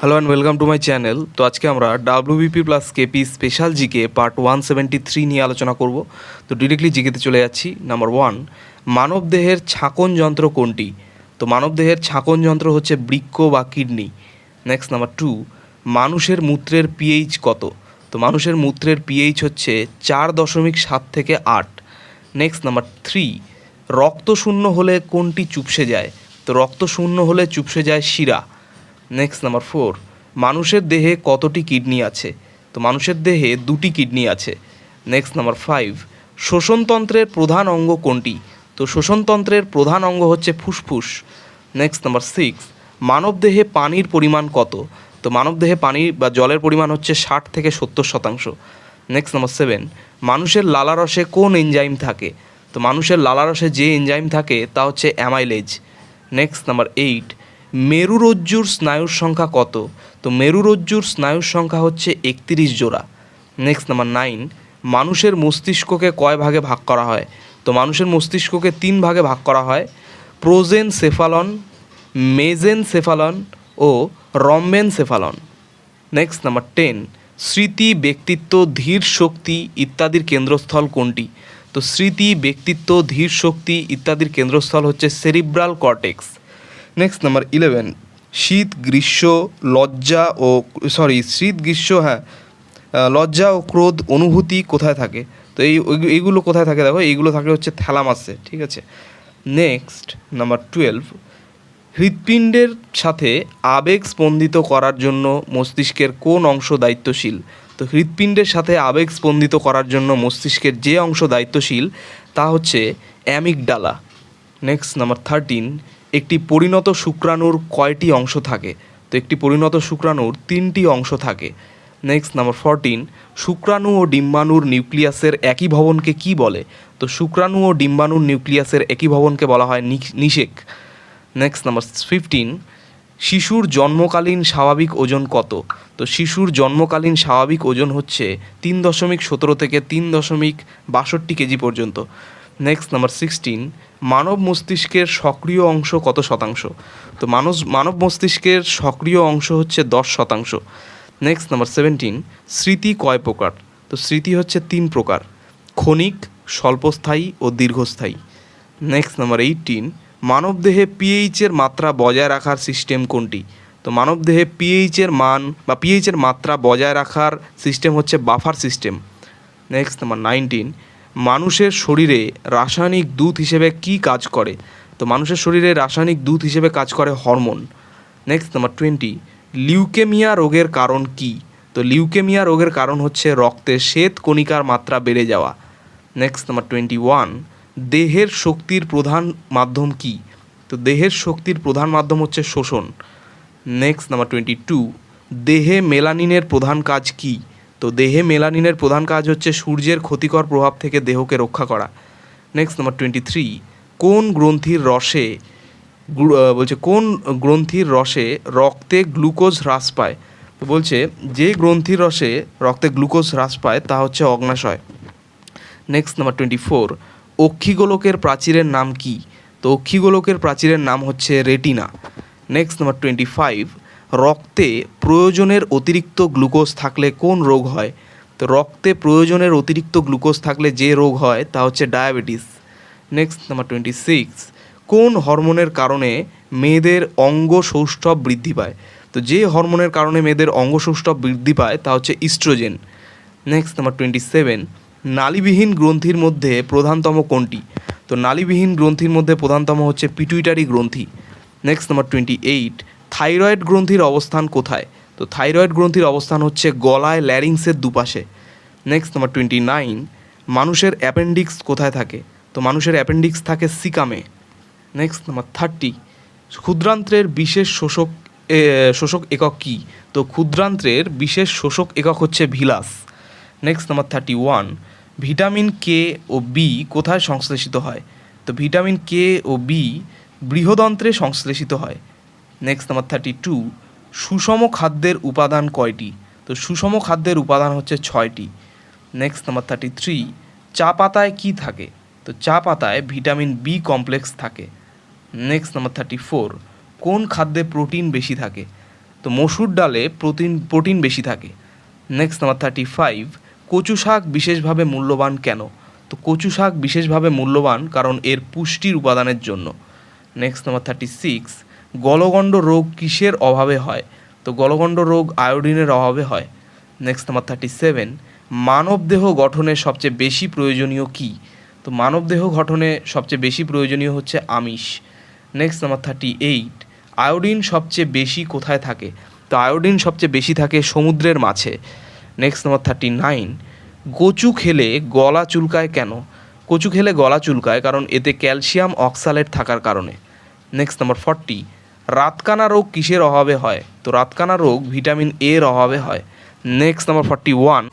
Hello and welcome to my channel তো আজকে আমরা WBP plus KP special GK part one seventy three নিয়ে আলোচনা করব। তো ডিরেক্টলি জিকেতে চলে যাচ্ছি। নাম্বার ওয়ান মানবদেহের ছাকন যন্ত্র কোনটি? তো মানবদেহের ছাকন যন্ত্র হচ্ছে বৃক্ক বা কিডনি। নেক্সট নাম্বার টু মানুষের মূত্রের পিএইচ কত? তো মানুষের মূত্রের পিএইচ হচ্ছে চার দশমিক সাত থেকে আট। নেক্সট নাম্বার থ্রি রক্ত শূন্য হলে কোনটি চুপসে যায়? তো রক্ত শূন্য হলে চুপসে যায় শিরা। নেক্সট নাম্বার ফোর মানুষের দেহে কতটি কিডনি আছে? তো মানুষের দেহে দুটি কিডনি আছে। নেক্সট নাম্বার ফাইভ শ্বসনতন্ত্রের প্রধান অঙ্গ কোনটি? তো শ্বসনতন্ত্রের প্রধান অঙ্গ হচ্ছে ফুসফুস। নেক্সট নাম্বার সিক্স মানবদেহে পানির পরিমাণ কত? তো মানবদেহে পানি বা জলের পরিমাণ হচ্ছে ষাট থেকে সত্তর শতাংশ। নেক্সট নাম্বার সেভেন মানুষের লালারসে কোন এনজাইম থাকে? তো মানুষের লালারসে যে এনজাইম থাকে, তা হচ্ছে অ্যামাইলেজ নেক্সট নাম্বার এইট মেরুরজ্জুর স্নায়ুর সংখ্যা কত? তো মেরুরজ্জুর স্নায়ুর সংখ্যা হচ্ছে একত্রিশ জোড়া। নেক্সট নাম্বার নাইন মানুষের মস্তিষ্ককে কয় ভাগে ভাগ করা হয়? তো মানুষের মস্তিষ্ককে তিন ভাগে ভাগ করা হয়। প্রোজেন সেফালন মেজেন সেফালন ও rhombencephalon next number ten স্মৃতি, ব্যক্তিত্ব, ধীর শক্তি ইত্যাদির কেন্দ্রস্থল কোনটি? তো স্মৃতি, ব্যক্তিত্ব, ধীর শক্তি ইত্যাদির কেন্দ্রস্থল হচ্ছে cerebral cortex. Next number eleven শীত, গ্রীষ্ম, লজ্জা ও সরি শীত, গ্রীষ্ম হ্যাঁ। লজ্জা ও ক্রোধ অনুভূতি কোথায় থাকে? তো এই এইগুলো কোথায় থাকে দেখো? এইগুলো থাকে হচ্ছে থ্যালামাসে ঠিক আছে? নেক্সট নাম্বার টুয়েলভ হৃৎপিণ্ডের সাথে আবেগ স্পন্দিত করার জন্য মস্তিষ্কের কোন অংশ দায়িত্বশীল? তো হৃৎপিণ্ডের সাথে আবেগ স্পন্দিত করার জন্য মস্তিষ্কের যে অংশ দায়িত্বশীল, তা হচ্ছে অ্যামিকডালা নেক্সট নাম্বার থার্টিন একটি পরিণত শুক্রাণুর কয়টি অংশ থাকে? তো একটি পরিণত শুক্রাণুর তিনটি অংশ থাকে। নেক্সট নাম্বার ফোরটিন শুক্রাণু ও ডিম্বাণুর নিউক্লিয়াসের একই ভবনকে কি বলে? তো শুক্রাণু ও ডিম্বাণুর নিউক্লিয়াসের একই ভবনকে বলা হয় নিষেক। নেক্সট নাম্বার ফিফটিন শিশুর জন্মকালীন স্বাভাবিক ওজন কত? তো শিশুর জন্মকালীন স্বাভাবিক ওজন হচ্ছে তিন দশমিক সতেরো থেকে তিন দশমিক বাষট্টি কেজি পর্যন্ত। নেক্সট নাম্বার সিক্সটিন মানব মস্তিষ্কের সক্রিয় অংশ কত শতাংশ? তো মানব মানব মস্তিষ্কের সক্রিয় অংশ হচ্ছে দশ শতাংশ। নেক্সট নাম্বার সেভেন্টিন স্মৃতি কয় প্রকার? তো স্মৃতি হচ্ছে তিন প্রকার, ক্ষণিক, স্বল্পস্থায়ী ও দীর্ঘস্থায়ী। নেক্সট নাম্বার এইটিন মানবদেহে পিএইচের মাত্রা বজায় রাখার সিস্টেম কোনটি? তো মানবদেহে পিএইচের মান বা পিএইচের মাত্রা বজায় রাখার সিস্টেম হচ্ছে buffer system next number nineteen মানুষের শরীরে রাসায়নিক দুধ হিসেবে কি কাজ করে? তো মানুষের শরীরে রাসায়নিক দুধ হিসেবে কাজ করে hormone. Next number twenty leukaemia রোগের কারণ কি? তো লিউকেমিয়া রোগের কারণ হচ্ছে রক্তে শ্বেত কণিকার মাত্রা বেড়ে যাওয়া। নেক্সট নাম্বার টোয়েন্টি ওয়ান দেহের শক্তির প্রধান মাধ্যম কি? তো দেহের শক্তির প্রধান মাধ্যম হচ্ছে শোষণ। নেক্সট নাম্বার টোয়েন্টি টু দেহে মেলানিনের প্রধান কাজ কি? তো দেহে মেলানিনের প্রধান কাজ হচ্ছে সূর্যের ক্ষতিকর প্রভাব থেকে দেহকে রক্ষা করা। নেক্সট নাম্বার টোয়েন্টি থ্রি কোন গ্রন্থির রসে বলছে, কোন গ্রন্থির রসে রক্তে গ্লুকোজ হ্রাস পায়? তো বলছে, যে গ্রন্থির রসে রক্তে গ্লুকোজ হ্রাস পায়, তা হচ্ছে অগ্নাশয়। নেক্সট নাম্বার টোয়েন্টি ফোর অক্ষিগোলকের প্রাচীরের নাম কি? তো অক্ষিগোলকের প্রাচীরের নাম হচ্ছে retina. Next number twenty five রক্তে প্রয়োজনের অতিরিক্ত গ্লুকোজ থাকলে কোন রোগ হয়? তো রক্তে প্রয়োজনের অতিরিক্ত গ্লুকোজ থাকলে যে রোগ হয় তা হচ্ছে diabetes. Next number twenty six কোন হরমোনের কারণে মেয়েদের অঙ্গ সৌষ্ঠব বৃদ্ধি পায়? তো যে হরমোনের কারণে মেয়েদের অঙ্গ সৌষ্ঠব বৃদ্ধি পায় তা হচ্ছে oestrogen. Next number twenty seven নালীবিহীন গ্রন্থির মধ্যে প্রধানতম কোনটি? তো নালীবিহীন গ্রন্থির মধ্যে প্রধানতম হচ্ছে পিটুইটারি গ্রন্থি। Next number twenty eight thyroid গ্রন্থির অবস্থান কোথায়? তো থাইরয়েড গ্রন্থির অবস্থান হচ্ছে গলায় ল্যারিংসের দুপাশে। নেক্সট নাম্বার টোয়েন্টি নাইন মানুষের অ্যাপেন্ডিক্স কোথায় থাকে? তো মানুষের অ্যাপেন্ডিক্স থাকে সিকামে। নেক্সট নাম্বার থার্টি ক্ষুদ্রান্ত্রের বিশেষ শোষক শোষক একক কী? তো ক্ষুদ্রান্ত্রের বিশেষ শোষক একক হচ্ছে villus. Next number thirty one vitamin K ও বি কোথায় সংশ্লেষিত হয়? তো ভিটামিন কে ও বি বৃহদন্ত্রে সংশ্লেষিত হয়। নেক্সট নাম্বার থার্টি টু সুষম খাদ্যের উপাদান কয়টি? তো সুষম খাদ্যের উপাদান হচ্ছে ছয়টি। নেক্সট নাম্বার থার্টি থ্রি চা পাতায় কী থাকে? তো চা পাতায় ভিটামিন বি কমপ্লেক্স থাকে। নেক্সট নাম্বার থার্টি ফোর কোন খাদ্যে প্রোটিন বেশি থাকে? তো মসুর ডালে প্রোটিন প্রোটিন বেশি থাকে। নেক্সট নাম্বার থার্টি ফাইভ কচু শাক বিশেষভাবে মূল্যবান কেন? তো কচু শাক বিশেষভাবে মূল্যবান কারণ এর পুষ্টির উপাদানের জন্য। নেক্সট নাম্বার থার্টি সিক্স গলগণ্ড রোগ কিসের অভাবে হয়? তো গলগণ্ড রোগ আয়োডিনের অভাবে হয়। নেক্সট নাম্বার থার্টি সেভেন মানবদেহ গঠনে সবচেয়ে বেশি প্রয়োজনীয় কী? তো মানবদেহ গঠনে সবচেয়ে বেশি প্রয়োজনীয় হচ্ছে আমিষ। Next number thirty eight iodine সবচেয়ে বেশি কোথায় থাকে? তো আয়োডিন সবচেয়ে বেশি থাকে সমুদ্রের মাছে নেক্সট নাম্বার থার্টি নাইন কচু খেলে গলা চুলকায় কেন? কচু খেলে গলা চুলকায় কারণ এতে ক্যালসিয়াম অক্সালেট থাকার কারণে। নেক্সট নাম্বার ফর্টি রাতকানা রোগ কিসের অভাবে হয়? তো রাতকানা রোগ ভিটামিন এর অভাবে হয়। Next number forty one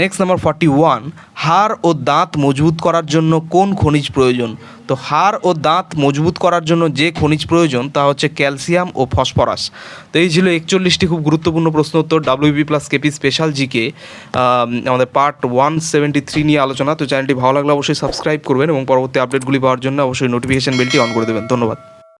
next number forty one হাড় ও দাঁত মজবুত করার জন্য কোন খনিজ প্রয়োজন? তো হাড় ও দাঁত মজবুত করার জন্য যে খনিজ প্রয়োজন তা হচ্ছে ক্যালসিয়াম ও ফসফরাস। তো এই ছিল একচল্লিশটি খুব গুরুত্বপূর্ণ প্রশ্ন উত্তর WB plus KP special GK আমাদের পার্ট ওয়ান সেভেন্টি থ্রি নিয়ে আলোচনা। তো চ্যানেলটি ভালো লাগলে অবশ্যই সাবস্ক্রাইব করবেন এবং পরবর্তী আপডেটগুলি পাওয়ার জন্য অবশ্যই নোটিফিকেশন বেলটি অন করে দেবেন। ধন্যবাদ।